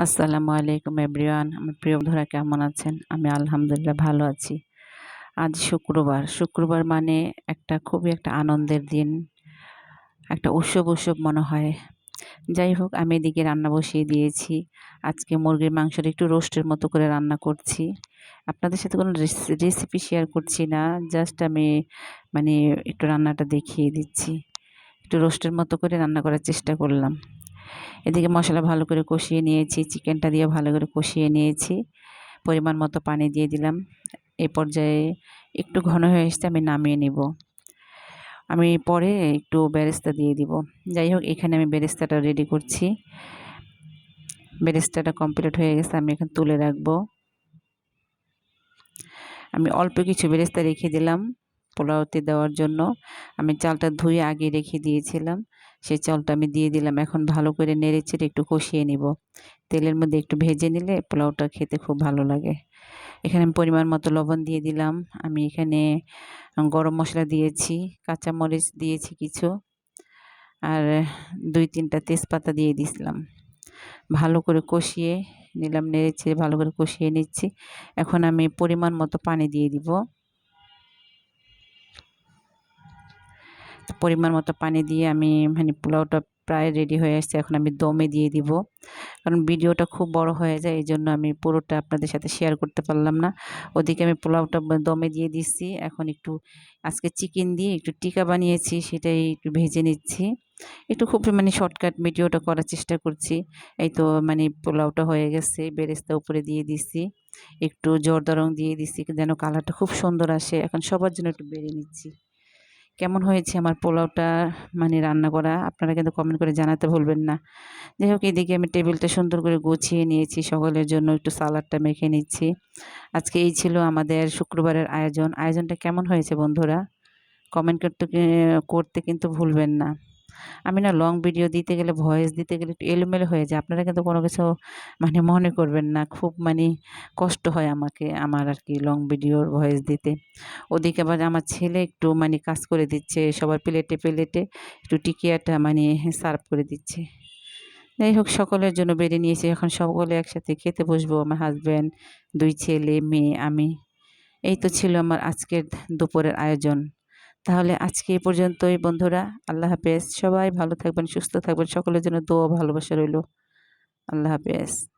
আসসালামু আলাইকুম এভরিওয়ান। আমার প্রিয় বন্ধুরা, কেমন আছেন? আমি আলহামদুলিল্লাহ ভালো আছি। আজ শুক্রবার। শুক্রবার মানে একটা খুবই একটা আনন্দের দিন, একটা উৎসব উৎসব মনে হয়। যাই হোক, আমি এদিকে রান্না বসিয়ে দিয়েছি। আজকে মুরগির মাংসের একটু রোস্টের মতো করে রান্না করছি। আপনাদের সাথে কোনো রেসিপি শেয়ার করছি না। জাস্ট আমি মানে একটু রান্নাটা দেখিয়ে দিচ্ছি। একটু রোস্টের মতো করে রান্না করার চেষ্টা করলাম। এদিকে মশলা ভালো করে কষিয়ে নিয়েছি, চিকেনটা দিয়ে ভালো করে কষিয়ে নিয়েছি। পরিমাণ মতো পানি দিয়ে দিলাম। এই পর্যায়ে একটু ঘন হয়ে এসতে আমি নামিয়ে নিব। আমি পরে একটু বেরেস্তা দিয়ে দিব। যাই হোক, এখানে আমি বেরেস্তাটা রেডি করছি। বেরেস্তাটা কমপ্লিট হয়ে গেছে, আমি এখন তুলে রাখব। আমি অল্প কিছু বেরেস্তা রেখে দিলাম পোলাওতে দেওয়ার জন্য। আমি চালটা ধুয়ে আগে রেখে দিয়েছিলাম। সেই চালটা আমি দিয়ে দিলাম। এখন ভালো করে নেড়ে চেড়ে একটু কষিয়ে নিব। তেলের মধ্যে একটু ভেজে নিলে পোলাওটা খেতে খুব ভালো লাগে। এখানে আমি পরিমাণ মতো লবণ দিয়ে দিলাম। আমি এখানে গরম মশলা দিয়েছি কাঁচা মরিচ দিয়েছি কিছু, আর দুই তিনটা তেজপাতা দিয়ে দিছিলাম। ভালো করে কষিয়ে নিলাম নেড়েছে ভালো করে কষিয়ে নিচ্ছি। এখন আমি পরিমাণ মতো পানি দিয়ে দিব। পরিমাণ মতো পানি দিয়ে আমি মানে পোলাওটা প্রায় রেডি হয়ে আসছে। এখন আমি দমে দিয়ে দিব। কারণ ভিডিওটা খুব বড় হয়ে যায়, এই জন্য আমি পুরোটা আপনাদের সাথে শেয়ার করতে পারলাম না। ওদিকে আমি পোলাওটা দমে দিয়ে দিচ্ছি। এখন একটু আজকে চিকেন দিয়ে একটু টিকা বানিয়েছি, সেটাই একটু ভেজে নিচ্ছি। একটু খুব মানে শর্টকাট ভিডিওটা করার চেষ্টা করছি। এই তো মানে পোলাওটা হয়ে গেছে, বেরেস্তা উপরে দিয়ে দিচ্ছি। একটু জর্দা রং দিয়ে দিচ্ছি, যেন কালারটা খুব সুন্দর আসে। এখন সবার জন্য একটু বেড়ে নিচ্ছি। কেমন হয়েছে আমার পোলাওটা মানে রান্না করা? আপনারা কিন্তু কমেন্ট করে জানাতে ভুলবেন না। যাই হোক, এদিকে আমি টেবিলটা সুন্দর করে গুছিয়ে নিয়েছি। সকলের জন্য একটু সালাডটা মেখে নিচ্ছি। আজকে এই ছিল আমাদের শুক্রবারের আয়োজন। আয়োজনটা কেমন হয়েছে বন্ধুরা? কমেন্ট করতে করতে কিন্তু ভুলবেন না। আমি না লং ভিডিও দিতে গেলে ভয়েস দিতে গেলে একটু এলোমেলো হয়ে যায়। আপনারা কিন্তু কোনো কিছু মানে মনে করবেন না। খুব মানে কষ্ট হয় আমাকে, আমার আর কি লং ভিডিওর ভয়েস দিতে। ওদিকে আবার আমার ছেলে একটু মানে কাজ করে দিচ্ছে, সবার প্লেটে প্লেটে একটু টিকিয়াটা মানে সার্ভ করে দিচ্ছে। যাই হোক, সকলের জন্য বেড়ে নিয়েছি। এখন সকলে একসাথে খেতে বসবো, আমার হাজব্যান্ড দুই ছেলে, মেয়ে, আমি। এই তো ছিল আমার আজকের দুপুরের আয়োজন। তাহলে আজকে এই পর্যন্তই, বন্ধুরা। আল্লাহ হাফেজ। সবাই ভালো থাকবেন, সুস্থ থাকবেন। সকলের জন্য দোয়া ভালোবাসা রইল। আল্লাহ হাফেজ।